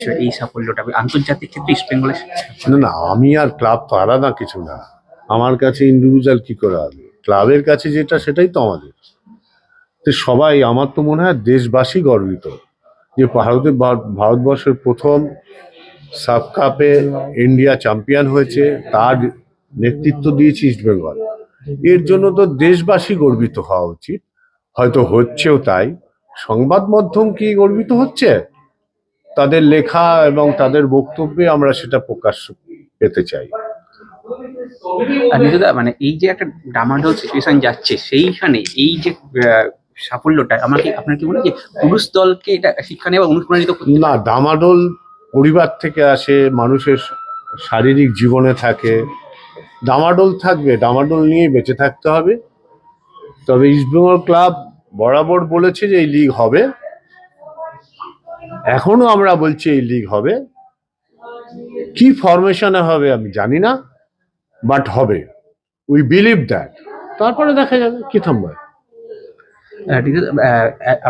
এই সাফল্যটা? আন্তর্জাতিক ক্ষেত্রে ইস্ট বেঙ্গলের না না, আমি আর ক্লাব তো আলাদা কিছু না। আমার কাছে ইন্ডিভিজুয়াল কি করে হবে? ক্লাবের কাছে যেটা, সেটাই তো আমাদের। সবাই, আমার তো মনে হয় দেশবাসী গর্বিত যে ভারতে ভার- ভারতবর্ষের প্রথম সাব কাপে ইন্ডিয়া চ্যাম্পিয়ন হয়েছে, তার নেতৃত্ব দিয়েছে ইস্ট বেঙ্গল এর জন্য তো দেশবাসী গর্বিত হওয়া উচিত। হয়তো হচ্ছেও তাই। সংবাদ মাধ্যম কি গর্বিত হচ্ছে? তাদের লেখা এবং তাদের বক্তব্যে আমরা সেটা প্রকাশ পেতে চাই। নিজেদা মানে এই যে একটা ডামাডোল সিচুয়েশন যাচ্ছে সেইখানে এই যে সাফল্যটা আমার কি আপনার কি মনে হয় যে পুরুষ দলকে এটা শিক্ষা নেওয়া অনুপ্রাণিত না ডামাডোল পরিবার থেকে আসে মানুষের শারীরিক জীবনে থাকে। ডামাডোল থাকবে ডামাডোল নিয়ে বেঁচে থাকতে হবে। তবে ইস্টবেঙ্গল ক্লাব বরাবর বলেছে যে এই লিগ হবে। এখনও আমরা বলছি এই লিগ হবে। কি ফরমেশনে হবে আমি জানি না বাট হবে। উই বিলিভ দ্যাট তারপরে দেখা যাবে কি থামবে।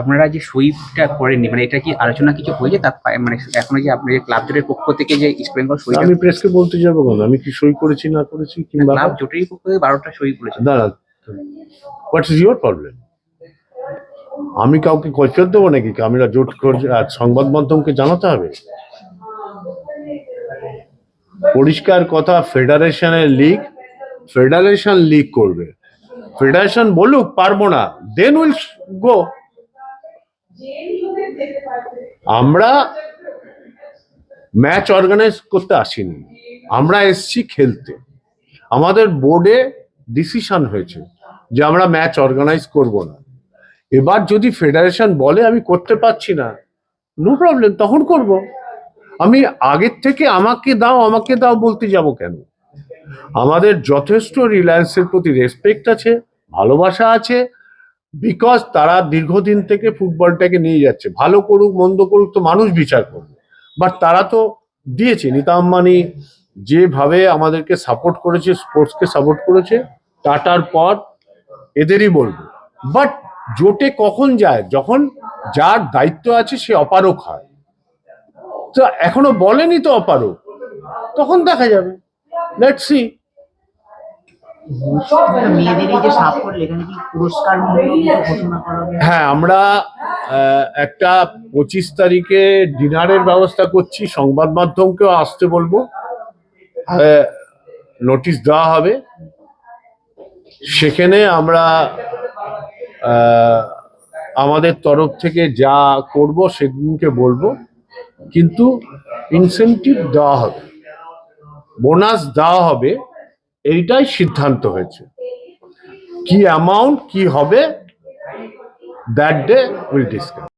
আপনারা যে সইটা করেননি মানে এটা কি আলোচনা কিছু হয়েছে? তার মানে এখনও যে আপনার ক্লাব জোটের পক্ষ থেকে যে ইস্ট বেঙ্গল সইটা আমি প্রেসকে বলতে যাব কেন? আমি কি সই করেছি না করেছি কিংবা ক্লাব জোটেরই পক্ষ থেকে বারোটা সই করেছে। না হোয়াটস ইজ ইউর প্রবলেম আমি কাউকে কৈফিয়ত দেবো নাকি? আমরা জোট করছি আর সংবাদ মাধ্যমকে জানাতে হবে? পরিষ্কার কথা, ফেডারেশনের লিগ ফেডারেশন লিগ করবে। ফেডারেশন বলুক, পারব না। দেন উইল গো আমরা ম্যাচ অর্গানাইজ করতে আসিনি। আমরা এসছি খেলতে। আমাদের বোর্ডে ডিসিশন হয়েছে যে আমরা ম্যাচ অর্গানাইজ করব না। এবার যদি ফেডারেশন বলে আমি করতে পারছি না নো প্রবলেম তখন করব। আমি আগের থেকে আমাকে দাও আমাকে দাও বলতে যাব কেন? আমাদের যথেষ্ট রিলায়েন্সের প্রতি রেসপেক্ট আছে, ভালোবাসা আছে বিকজ তারা দীর্ঘদিন থেকে ফুটবলটাকে নিয়ে যাচ্ছে। ভালো করুক, মন্দ করুক তো মানুষ বিচার করবে। বাট তারা তো দিয়েছে, নিতা আম্বানি যেভাবে আমাদেরকে সাপোর্ট করেছে স্পোর্টসকে সাপোর্ট করেছে টাটার পর এদেরই বলব। বাট জোটে কখন যায়? যখন যার দায়িত্ব আছে সে অপারক হয়। তো এখনও বলেনি তো অপারক। তখন দেখা যাবে। লেটস সি হ্যাঁ আমরা একটা পঁচিশ তারিখে ডিনারের ব্যবস্থা করছি। সংবাদ মাধ্যমকেও আসতে বলব। নোটিশ দেওয়া হবে। সেখানে আমরা আমাদের তরফ থেকে যা করব সেদিনকে বলব। কিন্তু ইনসেন্টিভ দেওয়া হবে। বোনাস দেওয়া হবে, এইটাই সিদ্ধান্ত হয়েছে। কি অ্যামাউন্ট কি হবে দ্যাট ডে উইল discuss